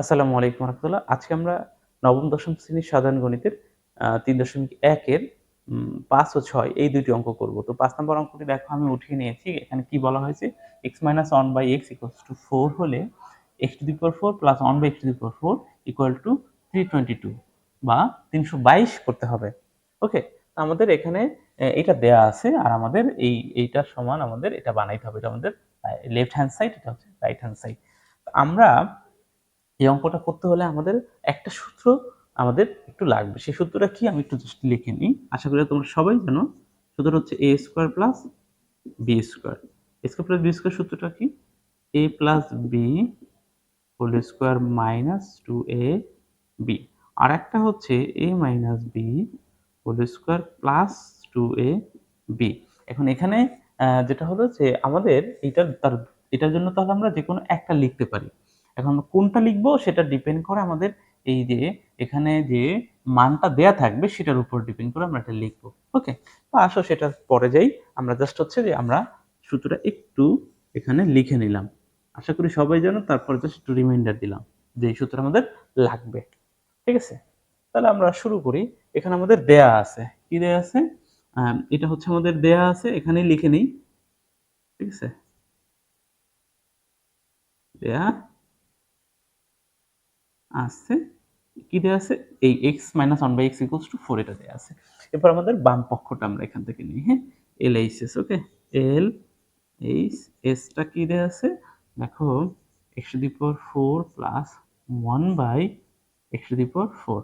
আসসালামু আলাইকুম রহমতুল্লাহ। আজকে আমরা নবম, দশম শ্রেণির সাধারণ গণিতের তিন দশমিক একের পাঁচ ও ছয় এই দুইটি অঙ্ক করব। তো পাঁচ নম্বর অঙ্কটি দেখো, আমি উঠিয়ে নিয়েছি। এখানে কি বলা হয়েছে? X minus one by X equals to four হলে X to the four plus one by X to the four equal to three twenty two বা তিনশো বাইশ করতে হবে। ওকে আমাদের এখানে এটা দেয়া আছে আর আমাদের এই এইটার সমান আমাদের এটা বানাইতে হবে। এটা আমাদের লেফট হ্যান্ড সাইড এটা হচ্ছে রাইট হ্যান্ড সাইড আমরা এই অঙ্কটা করতে হলে আমাদের একটা সূত্র আমাদের একটু লাগবে। সেই সূত্রটা কি? আমি একটু জাস্ট লিখে নিই। আশা করি তোমরা সবাই জানো। সূত্রটা হচ্ছে A square plus B square A square plus B square সূত্রটা কি? A plus B whole square minus two A B আর একটা হচ্ছে A minus B whole square plus two A B এখন এখানে যেটা হলো যে আমাদের এইটার, তার, এটার জন্য তাহলে আমরা যে কোনো একটা লিখতে পারি। এখন কোনটা লিখব সেটা ডিপেন্ড করে আমাদের এই যে এখানে যে মানটা দেয়া থাকবে সেটার উপর ডিপেন্ড করে আমরা এটা লিখব ওকে তো আসো সেটা পরে যাই, আমরা জাস্ট হচ্ছে যে আমরা সূত্রটা একটু এখানে লিখে নিলাম। আশা করি সবাই জানো, তারপর জাস্ট একটু রিমাইন্ডার দিলাম যে এই সূত্র আমাদের লাগবে, ঠিক আছে? তাহলে আমরা শুরু করি। এখানে আমাদের দেয়া আছে। কি দেয়া আছে? এটা হচ্ছে আমাদের দেয়া আছে এখানে লিখে নিই, ঠিক আছে? দেয়া আছে। কি দেয়া আছে? এই X minus one by X equals to four এটা দেয়া আছে। এরপর আমাদের বাম পক্ষটা আমরা এখান থেকে নিই হ্যাঁ? L H S okay L H এসটা কি দেয়া আছে? দেখো X to the power four plus one by X to the power four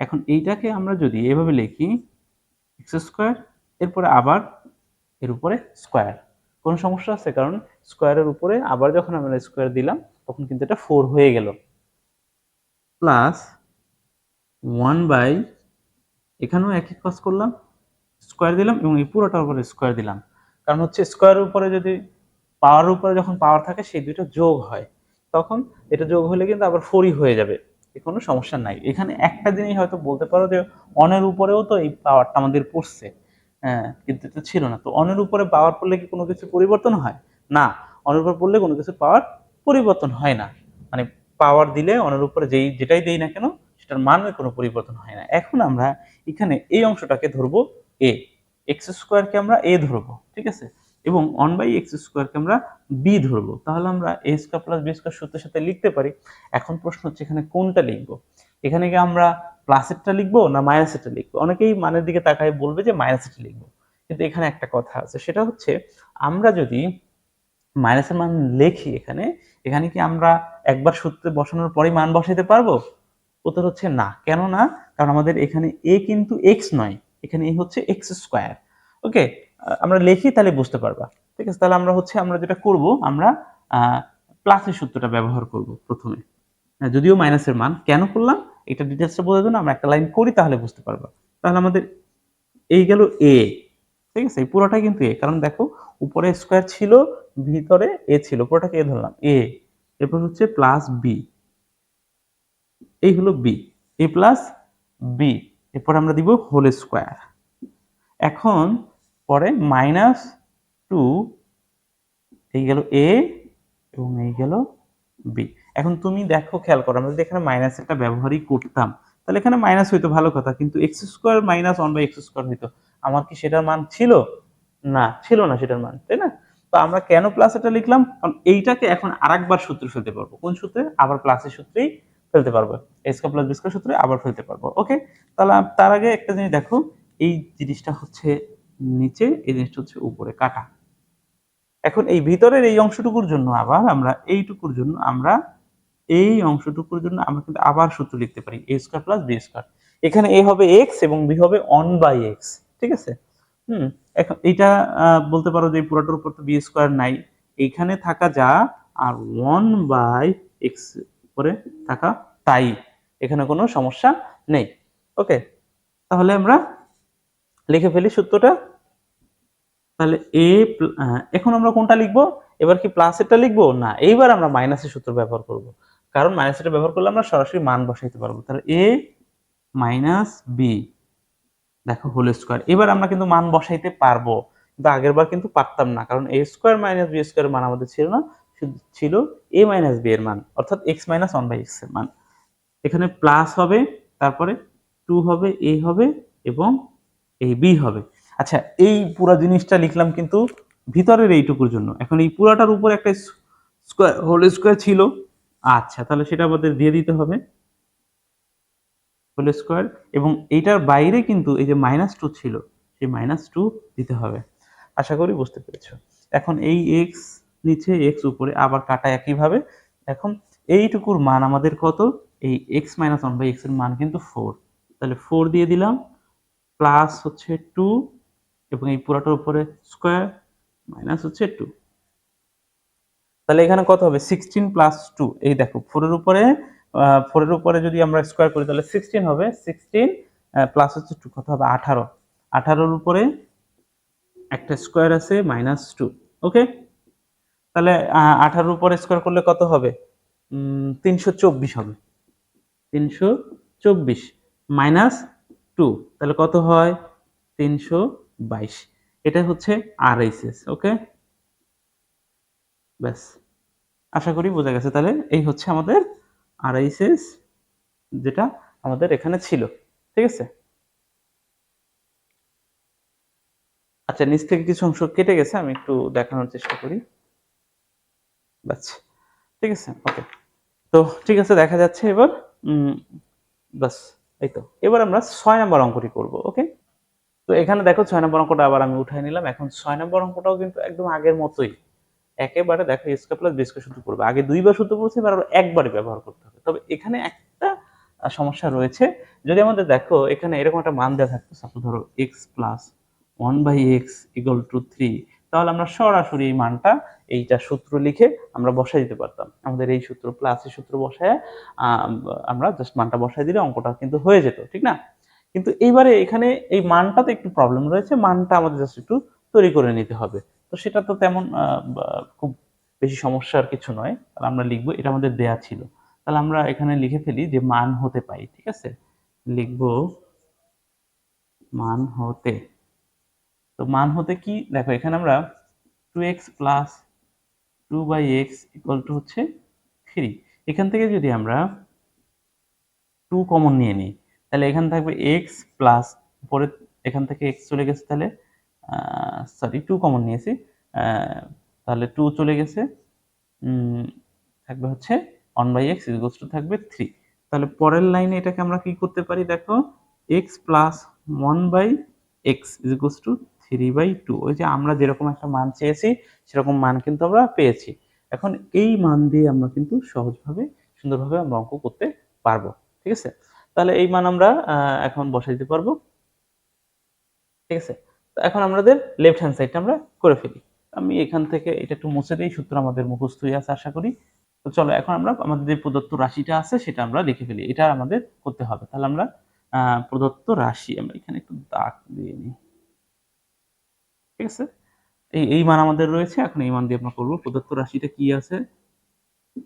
এখন এইটাকে আমরা যদি এভাবে লিখি এক্স স্কোয়ার এরপরে আবার এর উপরে স্কোয়ার কোনো সমস্যা আছে? কারণ স্কোয়ারের উপরে আবার যখন আমরা স্কোয়ার দিলাম, তখন কিন্তু এটা ফোর হয়ে গেল। প্লাস ওয়ান বাই এখানেও একই কাজ করলাম স্কোয়ার দিলাম এবং এই পুরোটার উপরে স্কোয়ার দিলাম। কারণ হচ্ছে স্কোয়ারের উপরে যদি পাওয়ার উপরে যখন পাওয়ার থাকে, সেই দুটো যোগ হয়। তখন এটা যোগ হলে কিন্তু আবার ফোরই হয়ে যাবে। কোনো সমস্যা নাই। এখানে একটা জিনিস হয়তো বলতে পারো যে অনের উপরেও তো এই পাওয়ারটা আমাদের পড়ছে। হ্যাঁ কিন্তু এটা ছিল না। তো অনের উপরে পাওয়ার পড়লে কি কোনো কিছু পরিবর্তন হয়? না। অনের উপর পড়লে কোনো কিছু পাওয়ার পরিবর্তন হয় না। মানে পাওয়ার দিলে অনের উপরে যেই, যেটাই দেই না কেন, সেটার মানের কোনো পরিবর্তন হয় না। এখন আমরা এখানে এই অংশটাকে ধরবো এ এক্স স্কোয়ারকে আমরা এ ধরবো, ঠিক আছে? এবং ওয়ান বাই এক্স স্কোয়ারকে আমরা বি ধরবো। তাহলে আমরা A square plus B square সূত্রের সাথে লিখতে পারি। এখন প্রশ্ন হচ্ছে এখানে কোনটা লিখব? এখানে কি আমরা প্লাসেরটা লিখব না মাইনাসেরটা লিখব? অনেকেই মানের দিকে তাকায় বলবে যে মাইনাসেরটা লিখব। কিন্তু এখানে একটা কথা আছে। সেটা হচ্ছে আমরা যদি মাইনাসের মান লিখি এখানে এখানে কি আমরা একবার সূত্রে বসানোর পরেই মান বসাইতে পারব? উত্তর হচ্ছে না। কেন না? কারণ আমাদের এখানে এ কিন্তু এক্স নয়। এখানে এ হচ্ছে এক্স স্কোয়ার ওকে? আমরা লিখি তাহলে বুঝতে পারবা। ঠিক আছে? তাহলে আমরা হচ্ছে আমরা যেটা করব, আমরা প্লাসের সূত্রটা ব্যবহার করব প্রথমে। যদিও মাইনাসের মান। কেন করলাম? এটা ডিটেলসটা বোঝার জন্য আমরা একটা লাইন করি তাহলে বুঝতে পারবা। তাহলে আমাদের এই গেল এ ঠিক আছে? এই পুরোটাই কিন্তু এ কারণ দেখো উপরে স্কোয়ার ছিল, ভিতরে এ ছিল। পুরোটাকে এ ধরলাম। এ এরপর হচ্ছে প্লাস বি এই হলো বি এ প্লাস বি এরপর আমরা দিব হোল স্কোয়ার এখন পরে মাইনাস টু এই গেল এ এবং এই গেল বি এখন তুমি দেখো, খেয়াল করো, আমরা যদি এখানে মাইনাস একটা ব্যবহারই করতাম, তাহলে এখানে মাইনাস হইতো, ভালো কথা। কিন্তু X square minus one by X square হইতো। আমার কি সেটার মান ছিল? না, ছিল না সেটার মান, তাই না? তো আমরা কেন প্লাস এটা লিখলাম? কারণ এইটাকে এখন আরেকবার সূত্রে ফেলতে পারব। কোন সূত্রে? আবার প্লাসের সূত্রেই ফেলতে পারব। এক্স প্লাস বি স্কোয়ার সূত্রে আবার ফেলতে পারব ওকে তাহলে তার আগে একটা জিনিস দেখো, এই জিনিসটা হচ্ছে নিচে, এই জিনিসটা হচ্ছে উপরে, কাটা। এখন এই ভিতরের এই অংশটুকুর জন্য আবার আমরা, এইটুকুর জন্য আমরা, এই অংশটুকুর জন্য আমরা কিন্তু আবার সূত্র লিখতে পারি A square plus B square এখানে এ হবে এক্স এবং বি হবে অন বাই এক্স ঠিক আছে? হুম এখন আহ, বলতে পারো যে পুরোটার উপর তো বি স্কোয়ার নাই। এইখানে থাকা যা আর ওয়ান বাই এক্স উপরে থাকা তাই। এখানে কোনো সমস্যা নেই। ওকে তাহলে আমরা লিখে ফেলি সূত্রটা। তাহলে এ এখন আমরা কোনটা লিখব? এবার কি প্লাসেরটা লিখব? না এইবার আমরা মাইনাসের সূত্র ব্যবহার করব। কারণ মাইনাসেরটা ব্যবহার করলে আমরা সরাসরি মান বসাইতে পারব। তাহলে এ মাইনাস বি দেখো হোল স্কোয়ার এবার আমরা কিন্তু মান বসাইতে পারব, কিন্তু আগের বার কিন্তু পারতাম না, কারণ A square minus B square মান আমাদের ছিল না ছিল এ মাইনাস বি এর মান, অর্থাৎ এক্স মাইনাস ওয়ান বাই এক্সের মান। এখানে প্লাস হবে, তারপরে টু হবে এ হবে, এবং এই বি হবে। আচ্ছা এই পুরো জিনিসটা লিখলাম কিন্তু ভিতরের এইটুকুর জন্য। এখন এই পুরাটার উপর একটা স্কোয়ার হোল স্কোয়ার ছিল। আচ্ছা তাহলে সেটা আমাদের দিয়ে দিতে হবে। হোল স্কোয়ার এবং এইটার বাইরে কিন্তু এই যে মাইনাস টু ছিল, সেই মাইনাস টু দিতে হবে। আশা করি বুঝতে পেরেছ। এখন এই এক্স নিচে এক্স উপরে আবার কাটা একইভাবে। এখন এইটুকুর মান আমাদের কত? এই এক্স মাইনাস ওয়ান বাই এক্সের মান কিন্তু ফোর তাহলে ফোর দিয়ে দিলাম প্লাস হচ্ছে টু এবং এই পুরাটার উপরে স্কোয়ার মাইনাস হচ্ছে টু তাহলে এখানে কত হবে? সিক্সটিন প্লাস টু এই দেখো ফোরের উপরে ফোরের উপরে যদি আমরা স্কোয়ার করি, তাহলে সিক্সটিন হবে। সিক্সটিন প্লাস হচ্ছে টু কত হবে? আঠারো। আঠারোর উপরে একটা স্কোয়ার আছে মাইনাস টু ওকে তাহলে আঠারোর উপরে স্কোয়ার করলে কত হবে? তিনশো চব্বিশ হবে। তিনশো চব্বিশ মাইনাস টু তাহলে কত হয়? তিনশো বাইশ। এটা হচ্ছে আর ওকে ব্যাস। আশা করি বোঝা গেছে। তাহলে এই হচ্ছে আমাদের আর এইচএস যেটা আমাদের এখানে ছিল, ঠিক আছে? আচ্ছা নিচ থেকে কিছু অংশ কেটে গেছে, আমি একটু দেখানোর চেষ্টা করি। বাস ঠিক আছে? ওকে। তো ঠিক আছে, দেখা যাচ্ছে এবার। বাস এই তো। এবার আমরা ছয় নম্বর অঙ্কটি করব, ওকে? তো এখানে দেখো, ছয় নম্বর অঙ্কটা আবার আমি উঠাই নিলাম। এখন ছয় নম্বর অঙ্কটাও কিন্তু একদম আগের মতোই। একেবারে দেখো স্কোয়ার প্লাস বি স্কোয়ার সূত্র পড়বে। আগে দুইবার সূত্র পড়ছে, এবার আরও একবারই ব্যবহার করতে হবে তবে এখানে একটা সমস্যা রয়েছে। যদি আমাদের দেখো, এখানে এরকম একটা মান দেওয়া থাকতো সাপোজ ধরো X plus one by X equal to three তাহলে আমরা সরাসরি এই মানটা, এইটা সূত্র লিখে আমরা বসাই দিতে পারতাম। আমাদের এই সূত্র প্লাস এই সূত্র বসায় আমরা জাস্ট মানটা বসাই দিলে অঙ্কটা কিন্তু হয়ে যেত, ঠিক না? কিন্তু এইবারে এখানে এই মানটাতে একটু প্রবলেম রয়েছে, মানটা আমাদের জাস্ট একটু তৈরি করে নিতে হবে। তো সেটা তো তেমন খুব বেশি সমস্যার কিছু নয় তাহলে আমরা লিখব, এটা আমাদের দেয়া ছিল। তাহলে আমরা এখানে লিখে ফেলি যে মান হতে পাই, ঠিক আছে? লিখব মান হতে। তো মান হতে কি? দেখো, এখানে আমরা two X plus two by X equal to হচ্ছে থ্রি এখান থেকে যদি আমরা টু কমন নিয়ে নিই, তাহলে এখানে থাকবে এক্স প্লাস পরে এখান থেকে এক্স চলে গেছে তাহলে সরি টু কমন নিয়েছি। তাহলে টু চলে গেছে থাকবে হচ্ছে one by X equals to থাকবে থ্রি তাহলে পরের লাইনে এটাকে আমরা কি করতে পারি? দেখো X plus one by X equals to three by two ওই যে আমরা যেরকম একটা মান চেয়েছি, সেরকম মান কিন্তু আমরা পেয়েছি। এখন এই মান দিয়ে আমরা কিন্তু সহজভাবে, সুন্দরভাবে আমরা অঙ্ক করতে পারব। ঠিক আছে? তাহলে এই মান আমরা এখন বসাই দিতে পারব। ঠিক আছে? তো এখন আমাদের লেফট হ্যান্ড সাইডটা আমরা করে ফেলি। আমি এখান থেকে এটা একটু মুছে দিই, সূত্র আমাদের মুখস্থ হয়ে আছে, আশা করি। তো চলো, এখন আমরা আমাদের যে প্রদত্ত রাশিটা আছে সেটা আমরা লিখে ফেলি। এটা আমাদের করতে হবে। তাহলে আমরা প্রদত্ত রাশি আমরা এখানে একটু দাগ দিয়ে নিই। ঠিক আছে? এই এই মান আমাদের রয়েছে। এখন এই মান দিয়ে আমরা করব। প্রদত্ত রাশিটা কি আছে?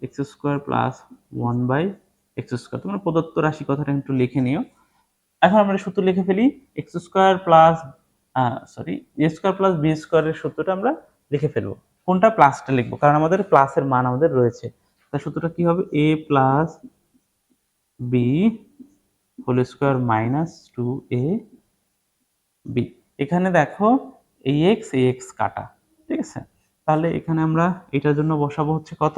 X square plus one by X square. তোমরা প্রদত্ত রাশি কথাটা একটু লিখে নিও। এখন আমরা সূত্র লিখে ফেলি। X square plus sorry, A square plus B স্কোয়ারের সূত্রটা আমরা লিখে ফেলব। কোনটা প্লাসটা লিখব? কারণ আমাদের প্লাসের মান আমাদের রয়েছে। তার সূত্রটা কি হবে? A plus B whole square minus two A B এখানে দেখো এই এক্স এই এক্স কাটা, ঠিক আছে? তাহলে এখানে আমরা এটার জন্য বসাবো হচ্ছে কত?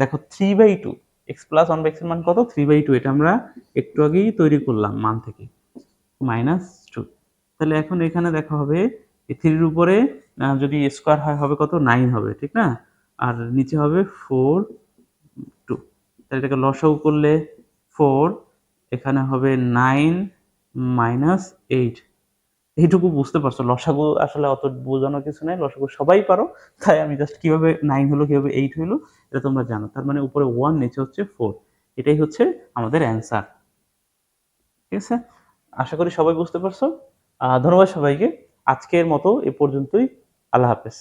দেখো three by two X plus one by মান কত? থ্রি বাই টু এটা আমরা একটু আগেই তৈরি করলাম মান থেকে মাইনাস টু তাহলে এখন এখানে দেখা হবে থ্রির উপরে যদি স্কোয়ার হয়, হবে কত? নাইন হবে, ঠিক না? আর নিচে হবে ফোর তাহলে এটাকে লসাউ করলে ফোর এখানে হবে নাইন মাইনাস এইট এইটুকু বুঝতে পারছ, লসাগু আসলে অত বোঝানো কিছু নাই, লসাগু সবাই পারো, তাই আমি জাস্ট কীভাবে নাইন হলো, কীভাবে এইট হলো, এটা তোমরা জানো। তার মানে উপরে ওয়ান নিচে হচ্ছে ফোর এটাই হচ্ছে আমাদের অ্যান্সার ঠিক আছে? আশা করি সবাই বুঝতে পারছ। ধন্যবাদ সবাইকে। আজকের মতো এ পর্যন্তই। আল্লাহ হাফেজ।